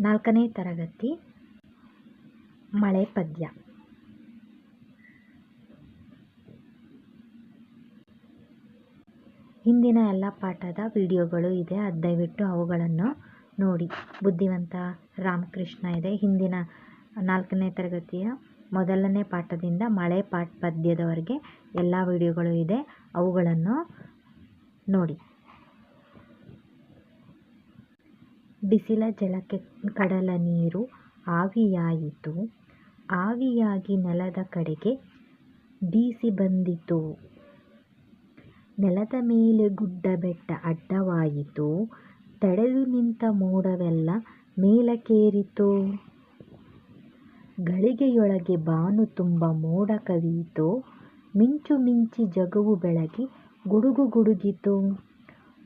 ನಾಲ್ಕನೇ ತರಗತಿ, ಮಳೆ ಪದ್ಯ. ಹಿಂದಿನ ಎಲ್ಲ ಪಾಠದ ವಿಡಿಯೋಗಳು ಇದೆ, ಅದು ದಯವಿಟ್ಟು ಅವುಗಳನ್ನು ನೋಡಿ. ಬುದ್ಧಿವಂತ ರಾಮಕೃಷ್ಣ ಇದೆ. ಹಿಂದಿನ ನಾಲ್ಕನೇ ತರಗತಿಯ ಮೊದಲನೇ ಪಾಠದಿಂದ ಮಳೆ ಪಾಠ ಪದ್ಯದವರೆಗೆ ಎಲ್ಲ ವಿಡಿಯೋಗಳು ಇದೆ, ಅವುಗಳನ್ನು ನೋಡಿ. ಬಿಸಿಲ ಜಳಕ್ಕೆ ಕಡಲ ನೀರು ಆವಿಯಾಯಿತು. ಆವಿಯಾಗಿ ನೆಲದ ಕಡೆಗೆ ಬೀಸಿ ಬಂದಿತು. ನೆಲದ ಮೇಲೆ ಗುಡ್ಡ ಬೆಟ್ಟ ಅಡ್ಡವಾಯಿತು. ತಡೆದು ನಿಂತ ಮೋಡವೆಲ್ಲ ಮೇಲಕ್ಕೇರಿತು. ಗಳಿಗೆಯೊಳಗೆ ಬಾನು ತುಂಬ ಮೋಡ ಕವಿಯಿತು. ಮಿಂಚು ಮಿಂಚಿ ಜಗವು ಬೆಳಗಿ ಗುಡುಗು ಗುಡುಗಿತು.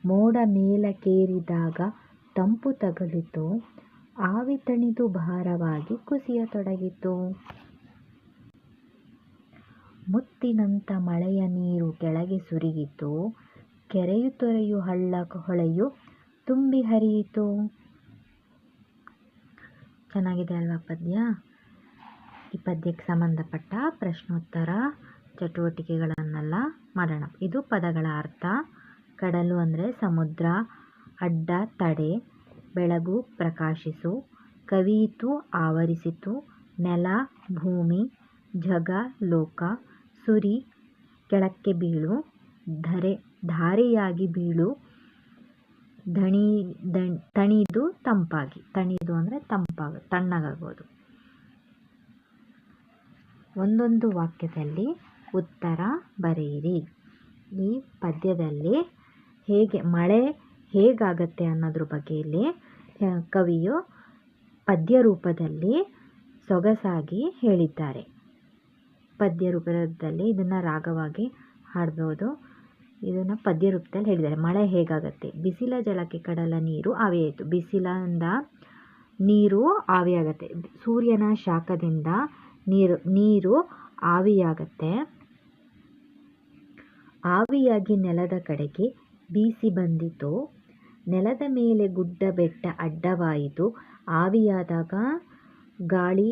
ಮೋಡ ಮೇಲಕ್ಕೇರಿದಾಗ ತಂಪು ತಗುಲಿತು. ಆವಿ ತಣಿದು ಭಾರವಾಗಿ ಕುಸಿಯತೊಡಗಿತು. ಮುತ್ತಿನಂಥ ಮಳೆಯ ನೀರು ಕೆಳಗೆ ಸುರಿಯಿತು. ಕೆರೆಯು ತೊರೆಯು ಹಳ್ಳ ಹೊಳೆಯು ತುಂಬಿ ಹರಿಯಿತು. ಚೆನ್ನಾಗಿದೆ ಅಲ್ವಾ ಪದ್ಯ? ಈ ಪದ್ಯಕ್ಕೆ ಸಂಬಂಧಪಟ್ಟ ಪ್ರಶ್ನೋತ್ತರ ಚಟುವಟಿಕೆಗಳನ್ನೆಲ್ಲ ಮಾಡೋಣ. ಇದು ಪದಗಳ ಅರ್ಥ. ಕಡಲು ಅಂದರೆ ಸಮುದ್ರ ಅಡ್ಡ, ತಡೆ, ಬೆಳಗು ಪ್ರಕಾಶಿಸು, ಕವಿಯಿತು, ಆವರಿಸಿತು, ನೆಲ, ಭೂಮಿ ಜಗ ಲೋಕ, ಸುರಿ, ಕೆಳಕ್ಕೆ ಬೀಳು, ಧರೆ, ಧಾರೆಯಾಗಿ ಬೀಳು ಧಣಿ ದಣ್ ತಣಿದು ತಂಪಾಗಿ, ತಣಿದು ಅಂದರೆ ತಂಪಾಗ, ತಣ್ಣಗಾಗೋದು. ಒಂದೊಂದು ವಾಕ್ಯದಲ್ಲಿ ಉತ್ತರ ಬರೆಯಿರಿ. ಈ ಪದ್ಯದಲ್ಲಿ ಹೇಗೆ ಮಳೆ ಹೇಗಾಗತ್ತೆ ಅನ್ನೋದ್ರ ಬಗ್ಗೆ ಇಲ್ಲಿ ಕವಿಯು ಪದ್ಯ ರೂಪದಲ್ಲಿ ಸೊಗಸಾಗಿ ಹೇಳಿದ್ದಾರೆ. ಪದ್ಯ ರೂಪದಲ್ಲಿ ಇದನ್ನು ರಾಗವಾಗಿ ಹಾಡ್ಬೋದು. ಇದನ್ನು ಪದ್ಯ ರೂಪದಲ್ಲಿ ಹೇಳಿದ್ದಾರೆ. ಮಳೆ ಹೇಗಾಗತ್ತೆ? ಬಿಸಿಲ ಜಲಕ್ಕೆ ಕಡಲ ನೀರು ಆವಿಯಾಯಿತು ಬಿಸಿಲಿಂದ ನೀರು ಆವಿಯಾಗತ್ತೆ ಸೂರ್ಯನ ಶಾಖದಿಂದ ನೀರು ನೀರು ಆವಿಯಾಗತ್ತೆ ಆವಿಯಾಗಿ ನೆಲದ ಕಡೆಗೆ ಬೀಸಿ ಬಂದಿತು. ನೆಲದ ಮೇಲೆ ಗುಡ್ಡ ಬೆಟ್ಟ ಅಡ್ಡವಾಯಿತು. ಆವಿಯಾದಾಗ ಗಾಳಿ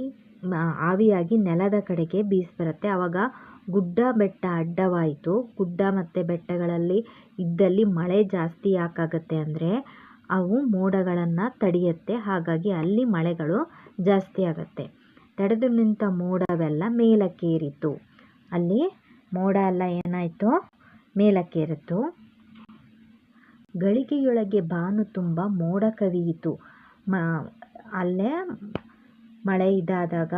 ಆವಿಯಾಗಿ ನೆಲದ ಕಡೆಗೆ ಬೀಸಿ ಬರುತ್ತೆ ಆವಾಗ ಗುಡ್ಡ ಬೆಟ್ಟ ಅಡ್ಡವಾಯಿತು. ಗುಡ್ಡ ಮತ್ತು ಬೆಟ್ಟಗಳಲ್ಲಿ ಇದ್ದಲ್ಲಿ ಮಳೆ ಜಾಸ್ತಿ ಯಾಕಾಗುತ್ತೆ ಅಂದರೆ ಅವು ಮೋಡಗಳನ್ನು ತಡೆಯುತ್ತೆ. ಹಾಗಾಗಿ ಅಲ್ಲಿ ಮಳೆಗಳು ಜಾಸ್ತಿ ಆಗುತ್ತೆ. ತಡೆದು ನಿಂತ ಮೋಡವೆಲ್ಲ ಮೇಲಕ್ಕೇರಿತು. ಅಲ್ಲಿ ಮೋಡ ಎಲ್ಲ ಏನಾಯಿತು? ಮೇಲಕ್ಕೇರಿತು. ಗಳಿಗೆಯೊಳಗೆ ಬಾನು ತುಂಬ ಮೋಡ ಕವಿಯಿತು. ಮ, ಅಲ್ಲೇ ಮಳೆ ಇದಾದಾಗ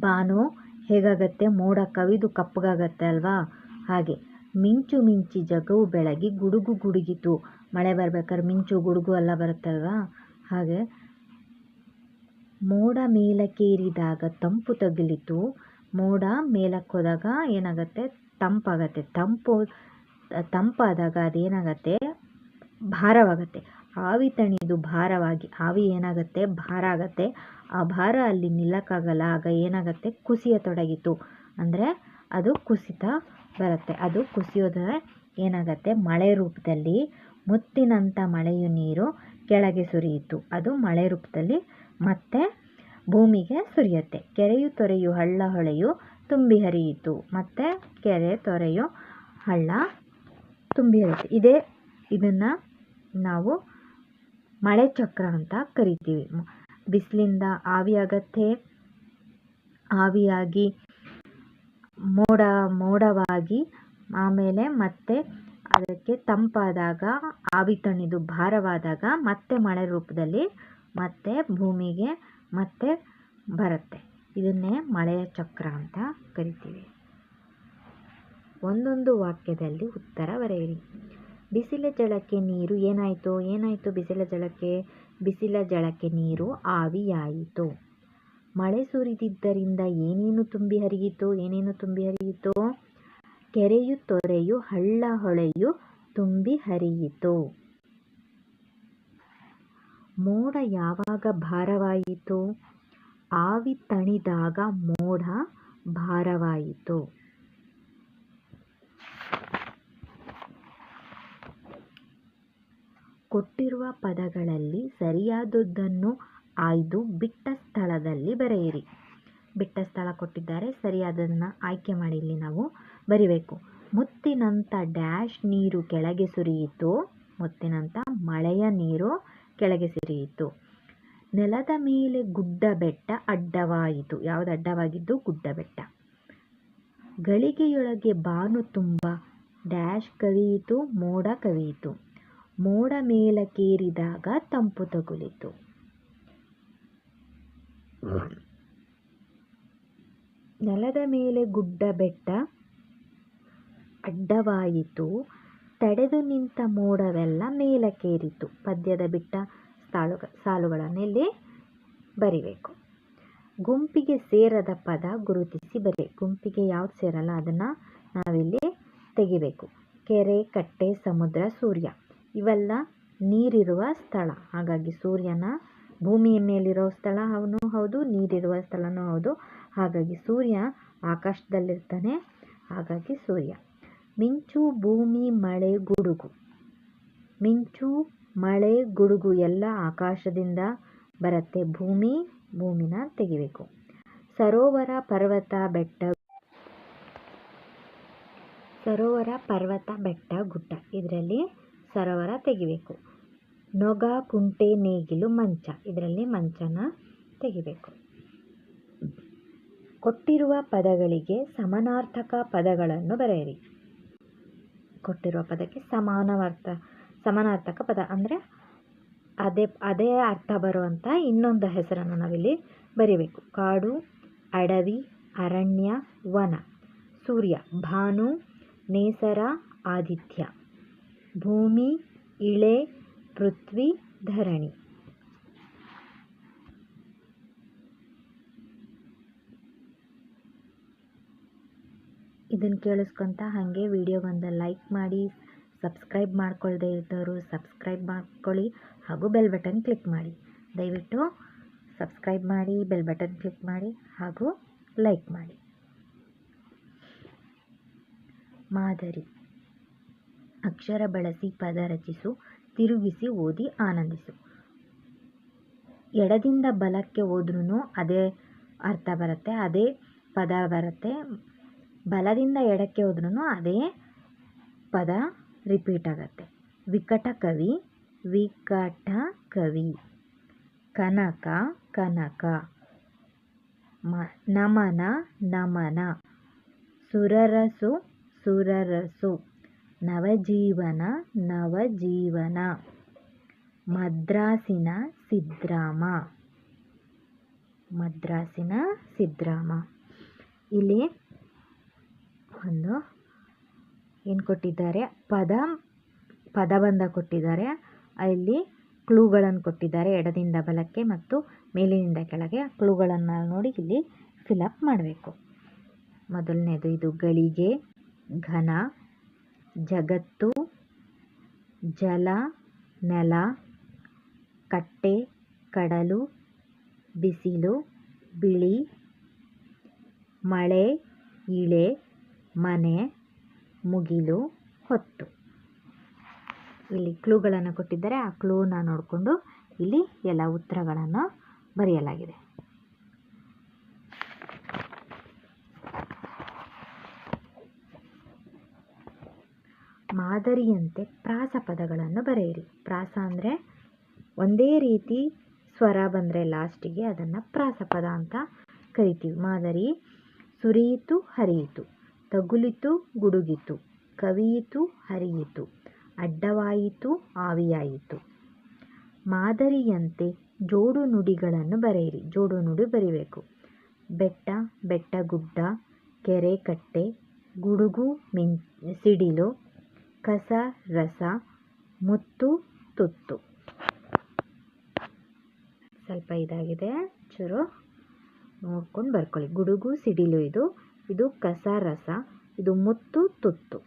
ಬಾನು ಹೇಗಾಗತ್ತೆ? ಮೋಡ ಕವಿದು ಕಪ್ಪಗಾಗತ್ತೆ ಅಲ್ವಾ? ಹಾಗೆ ಮಿಂಚು ಮಿಂಚಿ ಜಗವು ಬೆಳಗಿ ಗುಡುಗು ಗುಡುಗಿತು. ಮಳೆ ಬರ್ಬೇಕಾದ್ರೆ ಮಿಂಚು ಗುಡುಗು ಎಲ್ಲ ಬರುತ್ತಲ್ವಾ ಹಾಗೆ ಮೋಡ ಮೇಲಕ್ಕೇರಿದಾಗ ತಂಪು ತಗುಲಿತು. ಮೋಡ ಮೇಲಕ್ಕೆ ಹೋದಾಗ ಏನಾಗುತ್ತೆ? ತಂಪಾಗತ್ತೆ. ತಂಪು ತಂಪಾದಾಗ ಅದೇನಾಗತ್ತೆ? ಭಾರವಾಗತ್ತೆ. ಆವಿ ತಣಿದು ಭಾರವಾಗಿ, ಆವಿ ಏನಾಗುತ್ತೆ? ಭಾರ ಆಗತ್ತೆ. ಆ ಭಾರ ಅಲ್ಲಿ ನಿಲ್ಲಕ್ಕಾಗಲ್ಲ, ಆಗ ಏನಾಗುತ್ತೆ? ಕುಸಿಯತೊಡಗಿತು ಅಂದರೆ ಅದು ಕುಸಿತ ಬರುತ್ತೆ. ಅದು ಕುಸಿಯೋದ್ರೆ ಏನಾಗುತ್ತೆ? ಮಳೆ ರೂಪದಲ್ಲಿ ಮುತ್ತಿನಂಥ ಮಳೆಯು ನೀರು ಕೆಳಗೆ ಸುರಿಯಿತು. ಅದು ಮಳೆ ರೂಪದಲ್ಲಿ ಮತ್ತೆ ಭೂಮಿಗೆ ಸುರಿಯುತ್ತೆ. ಕೆರೆಯು ತೊರೆಯು ಹಳ್ಳ ಹೊಳೆಯು ತುಂಬಿ ಹರಿಯಿತು. ಮತ್ತು ಕೆರೆ ತೊರೆಯು ಹಳ್ಳ ತುಂಬಿ ಹರಿಯುತ್ತೆ ಇದೇ ಇದನ್ನು ನಾವು ಮಳೆ ಚಕ್ರ ಅಂತ ಕರಿತೀವಿ. ಬಿಸಿಲಿಂದ ಆವಿಯಾಗತ್ತೆ ಆವಿಯಾಗಿ ಮೋಡ, ಮೋಡವಾಗಿ ಆಮೇಲೆ ಮತ್ತೆ ಅದಕ್ಕೆ ತಂಪಾದಾಗ, ಆವಿ ತಣಿದು ಭಾರವಾದಾಗ ಮತ್ತೆ ಮಳೆ ರೂಪದಲ್ಲಿ ಮತ್ತೆ ಭೂಮಿಗೆ ಮತ್ತೆ ಬರುತ್ತೆ. ಇದನ್ನೇ ಮಳೆಯ ಚಕ್ರ ಅಂತ ಕರಿತೀವಿ. ಒಂದೊಂದು ವಾಕ್ಯದಲ್ಲಿ ಉತ್ತರ ಬರೆಯಿರಿ. ಬಿಸಿಲ ಜಳಕ್ಕೆ ನೀರು ಏನಾಯಿತು? ಏನಾಯಿತು ಬಿಸಿಲ ಜಳಕ್ಕೆ? ಬಿಸಿಲ ಜಳಕ್ಕೆ ನೀರು ಆವಿಯಾಯಿತು. ಮಳೆ ಸುರಿದಿದ್ದರಿಂದ ಏನೇನು ತುಂಬಿ ಹರಿಯಿತು? ಏನೇನು ತುಂಬಿ ಹರಿಯಿತು? ಕೆರೆಯು ತೊರೆಯು, ಹಳ್ಳ ಹೊಳೆಯು ತುಂಬಿ ಹರಿಯಿತು. ಮೋಡ ಯಾವಾಗ ಭಾರವಾಯಿತು? ಆವಿ ತಣಿದಾಗ ಮೋಡ ಭಾರವಾಯಿತು. ಕೊಟ್ಟಿರುವ ಪದಗಳಲ್ಲಿ ಸರಿಯಾದದ್ದನ್ನು ಆಯ್ದು ಬಿಟ್ಟ ಸ್ಥಳದಲ್ಲಿ ಬರೆಯಿರಿ. ಬಿಟ್ಟ ಸ್ಥಳ ಕೊಟ್ಟಿದ್ದಾರೆ ಸರಿಯಾದದನ್ನು ಆಯ್ಕೆ ಮಾಡಿ ಇಲ್ಲಿ ನಾವು ಬರಿಬೇಕು. ಮುತ್ತಿನಂಥ ಡ್ಯಾಶ್ ನೀರು ಕೆಳಗೆ ಸುರಿಯಿತು. ಮುತ್ತಿನಂಥ ಮಳೆಯ ನೀರು ಕೆಳಗೆ ಸುರಿಯಿತು. ನೆಲದ ಮೇಲೆ ಗುಡ್ಡ ಬೆಟ್ಟ ಅಡ್ಡವಾಯಿತು. ಯಾವುದು ಅಡ್ಡವಾಗಿದ್ದು? ಗುಡ್ಡ ಬೆಟ್ಟ. ಗಳಿಗೆಯೊಳಗೆ ಬಾನು ತುಂಬ. ಡ್ಯಾಶ್ ಕವಿಯಿತು, ಮೋಡ ಕವಿಯಿತು. ಮೋಡ ಮೇಲಕ್ಕೇರಿದಾಗ ತಂಪು ತಗುಲಿತು. ನೆಲದ ಮೇಲೆ ಗುಡ್ಡ ಬೆಟ್ಟ ಅಡ್ಡವಾಯಿತು. ತಡೆದು ನಿಂತ ಮೋಡವೆಲ್ಲ ಮೇಲಕ್ಕೇರಿತು. ಪದ್ಯದ ಬಿಟ್ಟ ಸಾಲು ಸಾಲುಗಳನ್ನೆಲ್ಲೇ ಬರಿಬೇಕು. ಗುಂಪಿಗೆ ಸೇರದ ಪದ ಗುರುತಿಸಿ ಬರಿ, ಗುಂಪಿಗೆ ಯಾವ್ದು ಸೇರಲ್ಲ ಅದನ್ನು ನಾವಿಲ್ಲಿ ತೆಗಿಬೇಕು. ಕೆರೆ, ಕಟ್ಟೆ, ಸಮುದ್ರ, ಸೂರ್ಯ. ಇವೆಲ್ಲ ನೀರಿರುವ ಸ್ಥಳ. ಹಾಗಾಗಿ ಸೂರ್ಯನ ಭೂಮಿಯ ಮೇಲಿರೋ ಅವನು ಹೌದು, ನೀರಿರುವ ಸ್ಥಳನೂ ಹೌದು. ಹಾಗಾಗಿ ಸೂರ್ಯ ಆಕಾಶದಲ್ಲಿರ್ತಾನೆ. ಹಾಗಾಗಿ ಸೂರ್ಯ. ಮಿಂಚು ಭೂಮಿ, ಮಳೆ, ಗುಡುಗು. ಮಿಂಚು, ಮಳೆ, ಗುಡುಗು ಎಲ್ಲ ಆಕಾಶದಿಂದ ಬರುತ್ತೆ. ಭೂಮಿ, ಭೂಮಿನ ತೆಗಿಬೇಕು. ಸರೋವರ, ಪರ್ವತ, ಬೆಟ್ಟ ಸರೋವರ, ಪರ್ವತ, ಬೆಟ್ಟ ಗುಡ್ಡ. ಇದರಲ್ಲಿ ಸರೋವರ ತೆಗಿಬೇಕು. ನೊಗ, ಕುಂಟೆ, ನೇಗಿಲು, ಮಂಚ. ಇದರಲ್ಲಿ ಮಂಚನ ತೆಗಿಬೇಕು. ಕೊಟ್ಟಿರುವ ಪದಗಳಿಗೆ ಸಮಾನಾರ್ಥಕ ಪದಗಳನ್ನು ಬರೆಯಿರಿ. ಕೊಟ್ಟಿರುವ ಪದಕ್ಕೆ ಸಮಾನವರ್ಥ, ಸಮಾನಾರ್ಥಕ ಪದ ಅಂದರೆ ಅದೇ ಅದೇ ಅರ್ಥ ಬರುವಂಥ ಇನ್ನೊಂದು ಹೆಸರನ್ನು ನಾವಿಲ್ಲಿ ಬರೀಬೇಕು. ಕಾಡು, ಅಡವಿ, ಅರಣ್ಯ, ವನ. ಸೂರ್ಯ, ಭಾನು, ನೇಸರ, ಆದಿತ್ಯ. ಭೂಮಿ, ಇಳೆ, ಪೃಥ್ವಿ, ಧರಣಿ. ಇದನ್ನು ಕೇಳಿಸ್ಕೊಂತ ಹಾಗೆ ವಿಡಿಯೋಗೊಂದು ಲೈಕ್ ಮಾಡಿ ಸಬ್ಸ್ಕ್ರೈಬ್ ಮಾಡ್ಕೊಳ್ಳದೆ ಇದ್ದವರು ಸಬ್ಸ್ಕ್ರೈಬ್ ಮಾಡ್ಕೊಳ್ಳಿ ಹಾಗೂ ಬೆಲ್ ಬಟನ್ ಕ್ಲಿಕ್ ಮಾಡಿ. ದಯವಿಟ್ಟು ಸಬ್ಸ್ಕ್ರೈಬ್ ಮಾಡಿ ಬೆಲ್ ಬಟನ್ ಕ್ಲಿಕ್ ಮಾಡಿ ಹಾಗೂ ಲೈಕ್ ಮಾಡಿ. ಮಾದರಿ. ಅಕ್ಷರ ಬಳಸಿ ಪದ ರಚಿಸು, ತಿರುಗಿಸಿ, ಓದಿ, ಆನಂದಿಸು. ಎಡದಿಂದ ಬಲಕ್ಕೆ ಹೋದ್ರೂ ಅದೇ ಅರ್ಥ ಬರುತ್ತೆ, ಅದೇ ಪದ ಬರುತ್ತೆ. ಬಲದಿಂದ ಎಡಕ್ಕೆ ಹೋದ್ರೂ ಅದೇ ಪದ ರಿಪೀಟ್ ಆಗುತ್ತೆ. ವಿಕಟ ಕವಿ ವಿಕಟ ಕವಿ. ಕನಕ ಕನಕ. ಮ, ನಮನ ನಮನ. ಸುರರಸು ಸುರರಸು. ನವಜೀವನ ನವಜೀವನ. ಮದ್ರಾಸಿನ ಸಿದ್ರಾಮ. ಮದ್ರಾಸಿನ ಸಿದ್ರಾಮ. ಇಲ್ಲಿ ಒಂದು ಏನು ಕೊಟ್ಟಿದ್ದಾರೆ? ಪದ, ಪದಬಂಧ ಕೊಟ್ಟಿದ್ದಾರೆ. ಅಲ್ಲಿ ಕ್ಲೂಗಳನ್ನು ಕೊಟ್ಟಿದ್ದಾರೆ ಎಡದಿಂದ ಬಲಕ್ಕೆ ಮತ್ತು ಮೇಲಿನಿಂದ ಕೆಳಗೆ. ಕ್ಲೂಗಳನ್ನು ನೋಡಿ ಇಲ್ಲಿ ಫಿಲಪ್ ಮಾಡಬೇಕು. ಮೊದಲನೇದು ಇದು ಗಳಿಗೆ ಘನ. ಜಗತ್ತು, ಜಲ, ನೆಲ, ಕಟ್ಟೆ, ಕಡಲು, ಬಿಸಿಲು, ಬಿಳಿ, ಮಳೆ, ಇಳೆ, ಮನೆ, ಮುಗಿಲು, ಹೊತ್ತು. ಇಲ್ಲಿ ಕ್ಲೂಗಳನ್ನು ಕೊಟ್ಟಿದ್ದಾರೆ. ಆ ಕ್ಲೂನ ನೋಡಿಕೊಂಡು ಇಲ್ಲಿ ಎಲ್ಲ ಉತ್ತರಗಳನ್ನು ಬರೆಯಲಾಗಿದೆ. ಮಾದರಿಯಂತೆ ಪ್ರಾಸ ಪದಗಳನ್ನು ಬರೆಯಿರಿ. ಪ್ರಾಸ ಅಂದರೆ ಒಂದೇ ರೀತಿ ಸ್ವರ ಬಂದರೆ ಲಾಸ್ಟಿಗೆ ಅದನ್ನು ಪ್ರಾಸಪದ ಅಂತ ಕರಿತೀವಿ. ಮಾದರಿ ಸುರಿಯಿತು, ಹರಿಯಿತು. ತಗುಲಿತು, ಗುಡುಗಿತು. ಕವಿಯಿತು, ಹರಿಯಿತು. ಅಡ್ಡವಾಯಿತು, ಆವಿಯಾಯಿತು. ಮಾದರಿಯಂತೆ ಜೋಡು ನುಡಿಗಳನ್ನು ಬರೆಯಿರಿ. ಜೋಡು ನುಡಿ ಬರೀಬೇಕು. ಬೆಟ್ಟ ಬೆಟ್ಟ ಗುಡ್ಡ ಕೆರೆ ಕಟ್ಟೆ, ಗುಡುಗು ಮಿಂ ಸಿಡಿಲು ಕಸ, ರಸ, ಮುತ್ತು, ತುತ್ತು. ಸ್ವಲ್ಪ ಇದಾಗಿದೆ. ಚೂರು. ನೋಡ್ಕೊಂಡು ಬರ್ಕೊಳ್ಳಿ. ಗುಡುಗು, ಸಿಡಿಲು ಇದು. ಇದು ಕಸ, ರಸ. ಇದು ಮುತ್ತು, ತುತ್ತು.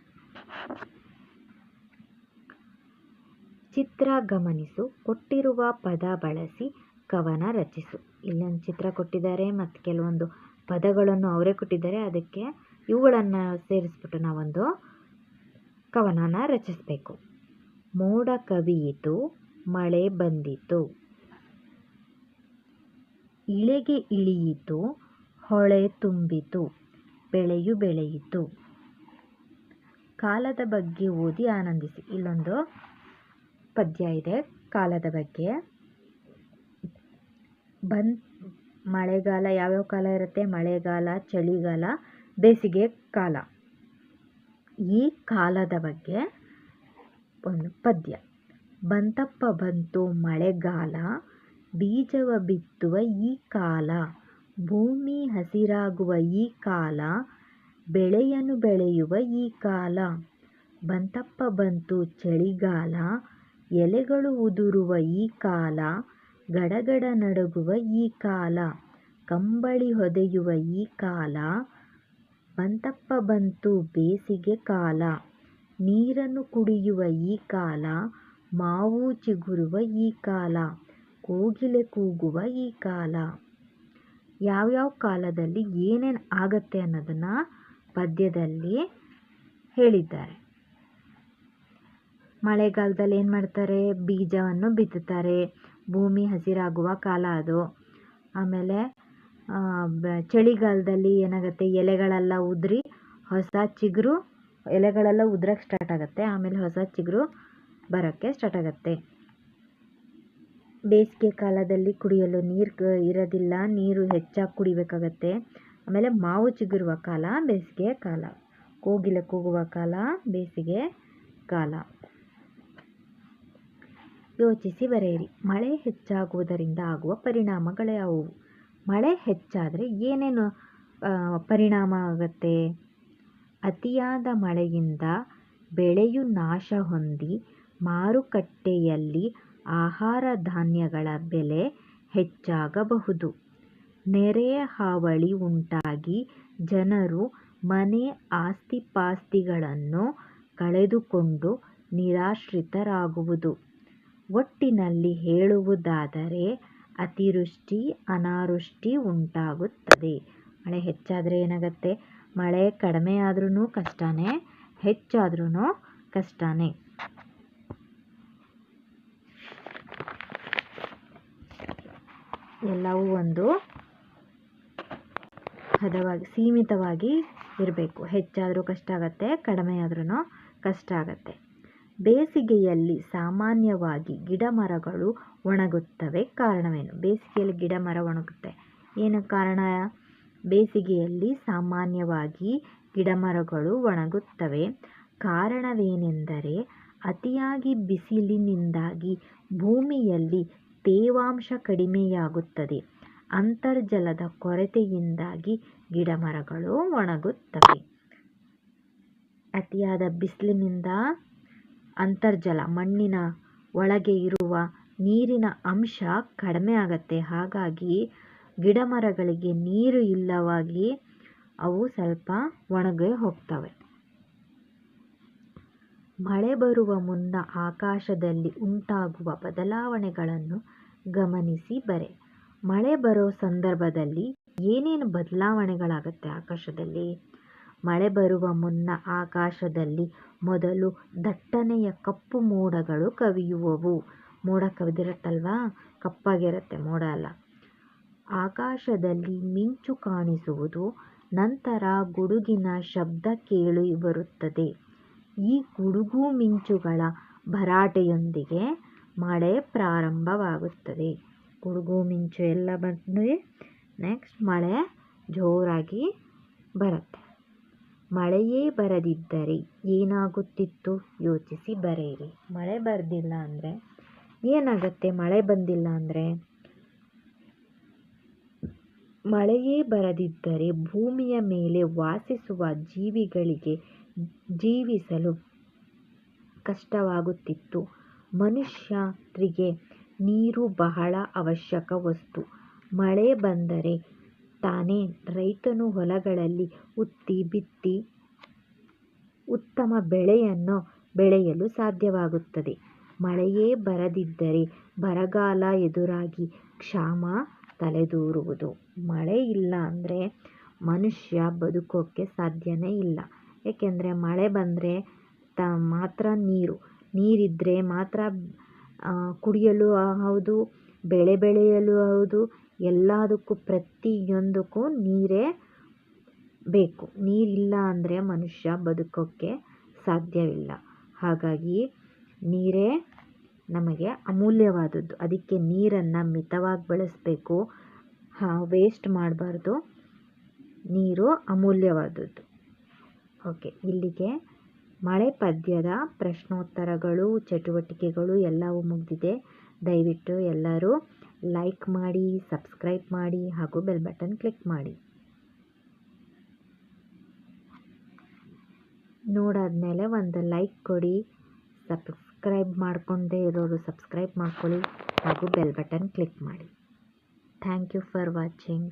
ಚಿತ್ರ ಗಮನಿಸು. ಕೊಟ್ಟಿರುವ ಪದ ಬಳಸಿ ಕವನ ರಚಿಸು. ಇಲ್ಲೊಂದು ಚಿತ್ರ ಕೊಟ್ಟಿದ್ದಾರೆ ಮತ್ತು ಕೆಲವೊಂದು ಪದಗಳನ್ನು ಅವರೇ ಕೊಟ್ಟಿದ್ದಾರೆ. ಅದಕ್ಕೆ ಇವುಗಳನ್ನು ಸೇರಿಸ್ಬಿಟ್ಟು ನಾವೊಂದು ಕವನನ ರಚಿಸಬೇಕು. ಮೋಡ ಕವಿಯಿತು, ಮಳೆ ಬಂದಿತು. ಇಳೆಗೆ ಇಳಿಯಿತು, ಹೊಳೆ ತುಂಬಿತು, ಬೆಳೆಯು ಬೆಳೆಯಿತು. ಕಾಲದ ಬಗ್ಗೆ ಓದಿ ಆನಂದಿಸಿ. ಇಲ್ಲೊಂದು ಪದ್ಯ ಇದೆ, ಕಾಲದ ಬಗ್ಗೆ. ಬಂದ್, ಮಳೆಗಾಲ ಯಾವ್ಯಾವ ಕಾಲ ಇರುತ್ತೆ? ಮಳೆಗಾಲ, ಚಳಿಗಾಲ, ಬೇಸಿಗೆ ಕಾಲ. ಈ ಕಾಲದ ಬಗ್ಗೆ ಒಂದು ಪದ್ಯ. ಬಂತಪ್ಪ ಬಂತು ಮಳೆಗಾಲ, ಬೀಜವ ಬಿತ್ತುವ ಈ ಕಾಲ, ಭೂಮಿ ಹಸಿರಾಗುವ ಈ ಕಾಲ ಬೆಳೆಯನ್ನು ಬೆಳೆಯುವ ಈ ಕಾಲ. ಬಂತಪ್ಪ ಬಂತು ಚಳಿಗಾಲ, ಎಲೆಗಳು ಉದುರುವ ಈ ಕಾಲ, ಗಡಗಡ ನಡುಗುವ ಈ ಕಾಲ, ಕಂಬಳಿ ಹೊದೆಯುವ ಈ ಕಾಲ ಬಂತಪ್ಪ ಬಂತು ಬೇಸಿಗೆ ಕಾಲ. ನೀರನ್ನು ಕುಡಿಯುವ ಈ ಕಾಲ, ಮಾವು ಚಿಗುರುವ ಈ ಕಾಲ, ಕೋಗಿಲೆ ಕೂಗುವ ಈ ಕಾಲ. ಯಾವ್ಯಾವ ಕಾಲದಲ್ಲಿ ಏನೇನು ಆಗತ್ತೆ ಅನ್ನೋದನ್ನು ಪದ್ಯದಲ್ಲಿ ಹೇಳಿದ್ದಾರೆ. ಮಳೆಗಾಲದಲ್ಲಿ ಏನು ಮಾಡ್ತಾರೆ? ಬೀಜವನ್ನು ಬಿತ್ತುತ್ತಾರೆ. ಭೂಮಿ ಹಸಿರಾಗುವ ಕಾಲ ಅದು. ಆಮೇಲೆ ಚಳಿಗಾಲದಲ್ಲಿ ಏನಾಗುತ್ತೆ? ಎಲೆಗಳೆಲ್ಲ ಉದುರಿ ಹೊಸ ಚಿಗುರು, ಎಲೆಗಳೆಲ್ಲ ಉದ್ರಕ್ಕೆ ಸ್ಟಾರ್ಟ್ ಆಗುತ್ತೆ. ಆಮೇಲೆ ಹೊಸ ಚಿಗುರು ಬರೋಕ್ಕೆ ಸ್ಟಾರ್ಟ್ ಆಗುತ್ತೆ. ಬೇಸಿಗೆ ಕಾಲದಲ್ಲಿ ಕುಡಿಯಲು ನೀರು ಇರೋದಿಲ್ಲ. ನೀರು ಹೆಚ್ಚಾಗಿ ಕುಡಿಬೇಕಾಗತ್ತೆ. ಆಮೇಲೆ ಮಾವು ಚಿಗುರುವ ಕಾಲ ಬೇಸಿಗೆ ಕಾಲ. ಕೋಗಿಲೆ ಕೂಗುವ ಕಾಲ ಬೇಸಿಗೆ ಕಾಲ. ಯೋಚಿಸಿ ಬರೆಯಿರಿ. ಮಳೆ ಹೆಚ್ಚಾಗುವುದರಿಂದ ಆಗುವ ಪರಿಣಾಮಗಳು ಯಾವುವು? ಮಳೆ ಹೆಚ್ಚಾದರೆ ಏನೇನು ಪರಿಣಾಮ ಆಗುತ್ತೆ? ಅತಿಯಾದ ಮಳೆಯಿಂದ ಬೆಳೆಯು ನಾಶ ಹೊಂದಿ ಮಾರುಕಟ್ಟೆಯಲ್ಲಿ ಆಹಾರ ಧಾನ್ಯಗಳ ಬೆಲೆ ಹೆಚ್ಚಾಗಬಹುದು. ನೆರೆಯ ಹಾವಳಿ ಉಂಟಾಗಿ ಜನರು ಮನೆ ಆಸ್ತಿಪಾಸ್ತಿಗಳನ್ನು ಕಳೆದುಕೊಂಡು ನಿರಾಶ್ರಿತರಾಗುವುದು. ಒಟ್ಟಿನಲ್ಲಿ ಹೇಳುವುದಾದರೆ ಅತಿವೃಷ್ಟಿ, ಅನಾವೃಷ್ಟಿ ಉಂಟಾಗುತ್ತದೆ. ಮಳೆ ಹೆಚ್ಚಾದರೆ ಏನಾಗುತ್ತೆ? ಮಳೆ ಕಡಿಮೆ ಆದ್ರೂ ಕಷ್ಟನೇ ಹೆಚ್ಚಾದ್ರೂ ಕಷ್ಟನೇ. ಎಲ್ಲವೂ ಒಂದು ಹದವಾಗಿ, ಸೀಮಿತವಾಗಿ ಇರಬೇಕು. ಹೆಚ್ಚಾದರೂ ಕಷ್ಟ ಆಗುತ್ತೆ, ಕಡಿಮೆ ಆದ್ರೂ ಕಷ್ಟ ಆಗುತ್ತೆ. ಬೇಸಿಗೆಯಲ್ಲಿ ಸಾಮಾನ್ಯವಾಗಿ ಗಿಡ ಮರಗಳು ಒಣಗುತ್ತವೆ. ಕಾರಣವೇನು? ಬೇಸಿಗೆಯಲ್ಲಿ ಗಿಡ ಮರ ಒಣಗುತ್ತೆ. ಏನು ಕಾರಣ? ಬೇಸಿಗೆಯಲ್ಲಿ ಸಾಮಾನ್ಯವಾಗಿ ಗಿಡ ಮರಗಳು ಒಣಗುತ್ತವೆ. ಕಾರಣವೇನೆಂದರೆ, ಅತಿಯಾಗಿ ಬಿಸಿಲಿನಿಂದಾಗಿ ಭೂಮಿಯಲ್ಲಿ ತೇವಾಂಶ ಕಡಿಮೆಯಾಗುತ್ತದೆ. ಅಂತರ್ಜಲದ ಕೊರತೆಯಿಂದಾಗಿ ಗಿಡಮರಗಳು ಒಣಗುತ್ತವೆ. ಅತಿಯಾದ ಬಿಸಿಲಿನಿಂದ ಅಂತರ್ಜಲ ಮಣ್ಣಿನ ಒಳಗೆ ಇರುವ ನೀರಿನ ಅಂಶ ಕಡಿಮೆ ಆಗುತ್ತೆ. ಹಾಗಾಗಿ ಗಿಡ ಮರಗಳಿಗೆ ನೀರು ಇಲ್ಲವಾಗಿ ಅವು ಸ್ವಲ್ಪ ಒಣಗಿ ಹೋಗ್ತವೆ. ಮಳೆ ಬರುವ ಮುನ್ನ ಆಕಾಶದಲ್ಲಿ ಉಂಟಾಗುವ ಬದಲಾವಣೆಗಳನ್ನು ಗಮನಿಸಿ ಬರೆ. ಮಳೆ ಬರೋ ಸಂದರ್ಭದಲ್ಲಿ ಏನೇನು ಬದಲಾವಣೆಗಳಾಗುತ್ತೆ ಆಕಾಶದಲ್ಲಿ? ಮಳೆ ಬರುವ ಮುನ್ನ ಆಕಾಶದಲ್ಲಿ ಮೊದಲು ದಟ್ಟನೆಯ ಕಪ್ಪು ಮೋಡಗಳು ಕವಿಯುವವು. ಮೋಡ ಕವಿದಿರತ್ತಲ್ವಾ? ಕಪ್ಪಾಗಿರುತ್ತೆ ಮೋಡ ಅಲ್ಲ ಆಕಾಶದಲ್ಲಿ ಮಿಂಚು ಕಾಣಿಸುವುದು, ನಂತರ ಗುಡುಗಿನ ಶಬ್ದ ಕೇಳಿ ಬರುತ್ತದೆ. ಈ ಗುಡುಗು ಮಿಂಚುಗಳ ಭರಾಟೆಯೊಂದಿಗೆ ಮಳೆ ಪ್ರಾರಂಭವಾಗುತ್ತದೆ. ಗುಡುಗು ಮಿಂಚು ಎಲ್ಲ ಬಂದು ನೆಕ್ಸ್ಟ್ ಮಳೆ ಜೋರಾಗಿ ಬರುತ್ತೆ. ಮಳೆಯೇ ಬರದಿದ್ದರೆ ಏನಾಗುತ್ತಿತ್ತು? ಯೋಚಿಸಿ ಬರೆಯಿರಿ. ಮಳೆ ಬರದಿಲ್ಲ ಅಂದರೆ? ಏನಾಗುತ್ತೆ? ಮಳೆ ಬಂದಿಲ್ಲ ಅಂದರೆ? ಮಳೆಯೇ ಬರದಿದ್ದರೆ ಭೂಮಿಯ ಮೇಲೆ ವಾಸಿಸುವ ಜೀವಿಗಳಿಗೆ ಜೀವಿಸಲು ಕಷ್ಟವಾಗುತ್ತಿತ್ತು. ಮನುಷ್ಯರಿಗೆ ನೀರು ಬಹಳ ಅವಶ್ಯಕ ವಸ್ತು. ಮಳೆ ಬಂದರೆ ತಾನೇ ರೈತನು ಹೊಲಗಳಲ್ಲಿ ಉತ್ತಿ ಬಿತ್ತಿ ಉತ್ತಮ ಬೆಳೆಯನ್ನು ಬೆಳೆಯಲು ಸಾಧ್ಯವಾಗುತ್ತದೆ. ಮಳೆಯೇ ಬರದಿದ್ದರೆ ಬರಗಾಲ ಎದುರಾಗಿ ಕ್ಷಾಮ ತಲೆದೋರುವುದು. ಮಳೆ ಇಲ್ಲ ಅಂದರೆ ಮನುಷ್ಯ ಬದುಕೋಕ್ಕೆ ಸಾಧ್ಯನೇ ಇಲ್ಲ. ಏಕೆಂದರೆ ಮಳೆ ಬಂದರೆ ತ ಮಾತ್ರ ನೀರು. ನೀರಿದ್ದರೆ ಮಾತ್ರ ಕುಡಿಯಲು ಹೌದು, ಬೆಳೆ ಬೆಳೆಯಲು ಹೌದು ಎಲ್ಲದಕ್ಕೂ ಪ್ರತಿಯೊಂದಕ್ಕೂ ನೀರೇ ಬೇಕು. ನೀರಿಲ್ಲ ಅಂದರೆ ಮನುಷ್ಯ ಬದುಕೋಕ್ಕೆ ಸಾಧ್ಯವಿಲ್ಲ. ಹಾಗಾಗಿ ನೀರೇ ನಮಗೆ ಅಮೂಲ್ಯವಾದದ್ದು. ಅದಕ್ಕೆ ನೀರನ್ನು ಮಿತವಾಗಿ ಬಳಸಬೇಕು. ವೇಸ್ಟ್ ಮಾಡಬಾರ್ದು. ನೀರು ಅಮೂಲ್ಯವಾದದ್ದು. ಓಕೆ ಇಲ್ಲಿಗೆ ಮಳೆ ಪದ್ಯದ ಪ್ರಶ್ನೋತ್ತರಗಳು, ಚಟುವಟಿಕೆಗಳು ಎಲ್ಲವೂ ಮುಗಿದಿದೆ. ದಯವಿಟ್ಟು ಎಲ್ಲರೂ ಲೈಕ್ ಮಾಡಿ ಸಬ್ಸ್ಕ್ರೈಬ್ ಮಾಡಿ ಹಾಗೂ ಬೆಲ್ ಬಟನ್ ಕ್ಲಿಕ್ ಮಾಡಿ. ನೋಡಾದ್ಮೇಲೆ ಒಂದು ಲೈಕ್ ಕೊಡಿ ಸಬ್ಸ್ಕ್ರೈಬ್ ಮಾಡ್ಕೊಂಡೇ ಇರೋರು ಸಬ್ಸ್ಕ್ರೈಬ್ ಮಾಡ್ಕೊಳ್ಳಿ ಹಾಗೂ ಬೆಲ್ ಬಟನ್ ಕ್ಲಿಕ್ ಮಾಡಿ. Thank you for watching